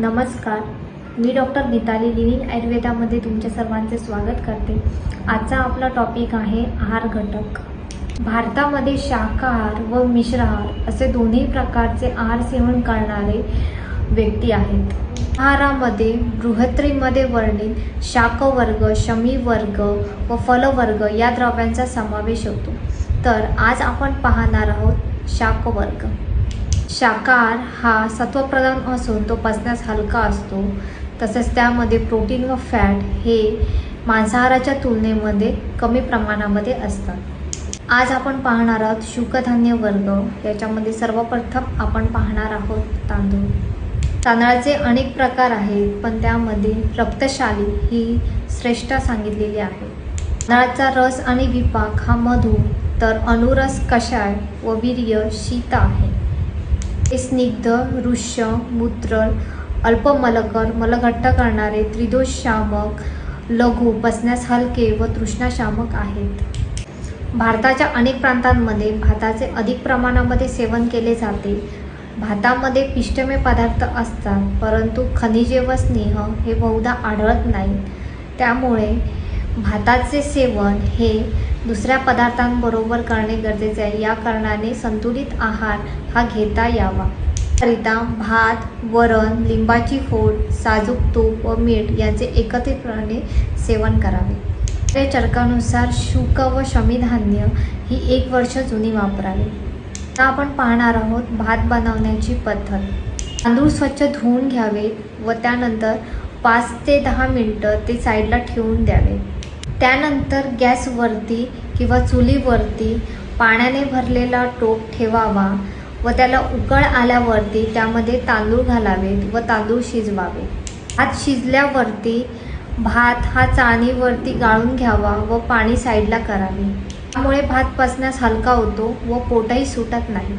नमस्कार. मी doctor Geetali living आयुर्वेदामध्ये तुमच्या सर्वांचे स्वागत करते. आजचा आपला टॉपिक आहे आहार घटक. भारतामध्ये शाकाहार व मिश्राहार असे दोन्ही प्रकारचे आहार सेवन करणारे व्यक्ती आहेत. आहारामध्ये बृहत्रीमध्ये वर्णित शाकवर्ग शमी वर्ग व फलवर्ग या द्रव्यांचा समावेश होतो. तर आज आपण पाहणार आहोत शाकवर्ग. शाकाहार हा सत्वप्रधान असून तो पचण्यास हलका असतो. तसेच त्यामध्ये प्रोटीन व फॅट हे मांसाहाराच्या तुलनेमध्ये कमी प्रमाणामध्ये असतात. आज आपण पाहणार आहोत शुकधान्य वर्ग. याच्यामध्ये सर्वप्रथम आपण पाहणार आहोत तांदूळ. तांदळाचे अनेक प्रकार आहेत पण त्यामध्ये रक्तशाली ही श्रेष्ठ सांगितलेली आहे. तांदळाचा रस आणि विपाक हा मधु तर अनुरस कषाय व वीर्य शीत आहे. स्निग्ध वृक्ष मूत्र अल्पमलकर मलघट्ट करणारे त्रिदोष शामक लघु पचण्यास हलके व तृष्णाशामक आहेत. भारताच्या अनेक प्रांतांमध्ये भाताचे अधिक प्रमाणामध्ये सेवन केले जाते. भातामध्ये पिष्टमय पदार्थ असतात परंतु खनिजे व स्नेह हे बहुधा आढळत नाही त्यामुळे भाताचे सेवन हे दुसऱ्या पदार्थांबरोबर करणे गरजेचे आहे. या कारणाने संतुलित आहार हा घेता यावा. करिता भात वरण लिंबाची फोड साजूक तूप व मीठ यांचे एकत्रितपणे सेवन करावे. ते चरकानुसार शुक व शमीधान्य ही एक वर्ष जुनी वापरावी. आता आपण पाहणार आहोत भात बनवण्याची पद्धत. तांदूळ स्वच्छ धुवून घ्यावे व त्यानंतर पाच ते दहा मिनटं ते साईडला ठेवून द्यावे. त्यानंतर गॅसवरती किंवा चुलीवरती पाण्याने भरलेला टोप ठेवावा व त्याला उकळ आल्यावरती त्यामध्ये तांदूळ घालावेत व तांदूळ शिजवावे. भात शिजल्यावरती भात हा चाळणीवरती गाळून घ्यावा व पाणी साईडला करावे. त्यामुळे भात पसण्यास हलका होतो व पोटही सुटत नाही.